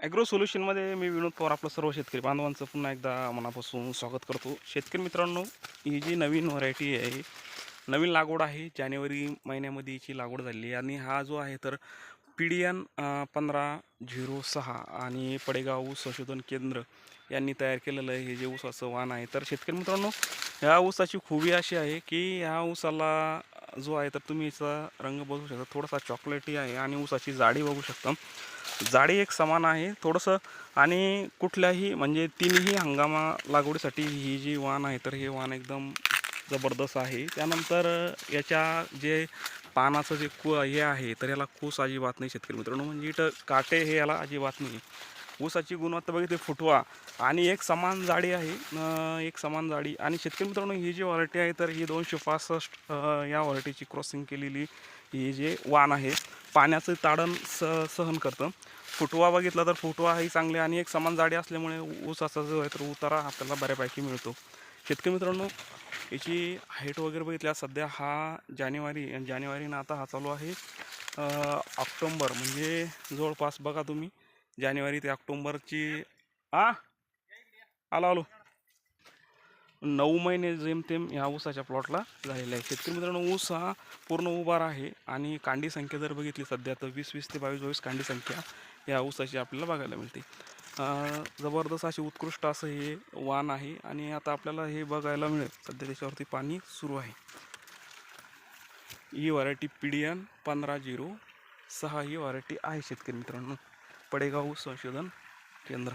Agro सोल्युशनमध्ये मी विनोद पवार आपलं सर्व शेतकरी बांधवांचं पुन्हा एकदा मनापासून स्वागत करतो. शेतकरी मित्रांनो ही जी नवीन व्हरायटी आहे नवीन लागवड आहे जानेवारी महिन्यामध्ये हिची लागवड झालेली आणि हा जो आहे तर पी डी एन पंधरा झिरो सहा आणि पडेगाव ऊस संशोधन केंद्र यांनी तयार केलेलं आहे. हे जे ऊसाचं वाण आहे. तर शेतकरी मित्रांनो ह्या ऊसाची खूबी अशी आहे की ह्या ऊसाला जो आहे तर तुम्ही याचा रंग बघू शकता. थोडासा चॉकलेटी आहे आणि ऊसाची जाडी बघू शकता. जाडी एक समान आहे. थोडंसं आणि कुठल्याही म्हणजे तिन्ही हंगामा लागवडीसाठी ही जी वाण आहे तर हे वाण एकदम जबरदस्त आहे. त्यानंतर याच्या जे पानाचं जे कु हे आहे तर याला कूस अजिबात नाही शेतकरी मित्रांनो. म्हणजे इथं काटे हे याला अजिबात नाही. ऊसाची गुणवत्ता बघितली फुटवा आणि एक समान जाडी आहे एक समान जाडी. आणि शेतकरी मित्रांनो ही जी व्हरायटी आहे तर ही दोनशे पासष्ट या व्हरायटीची क्रॉसिंग केलेली ही जे वाण आहे पाण्याचं ताडण स सहन करतं. फुटवा बघितला तर फुटवा ही चांगली आणि एक समान जाडी असल्यामुळे ऊसाचा जो आहे तर उतारा आपल्याला बऱ्यापैकी मिळतो. शेतकरी मित्रांनो याची हाईट वगैरे बघितल्या सध्या हा जानेवारी जानेवारीनं आता हा चालू आहे ऑक्टोंबर. म्हणजे जवळपास बघा तुम्ही जानेवारी ते ऑक्टोंबरची आ? आलो आलो. नऊ महिने जेमतेम ह्या ऊसाच्या प्लॉटला झालेला आहे शेतकरी मित्रांनो ऊस हा पूर्ण उभार आहे आणि कांडी संख्या जर बघितली सध्या तर वीस वीस ते बावीस बावीस कांडी संख्या या ऊसाची आपल्याला बघायला मिळते. जबरदस्त अशी उत्कृष्ट असं हे वाण आहे आणि आता आपल्याला हे बघायला मिळेल. सध्या त्याच्यावरती पाणी सुरू आहे. ही व्हरायटी पी डी पंधरा झिरो सहा ही व्हरायटी आहे शेतकरी मित्रांनो. पडेगाव संशोधन केंद्र.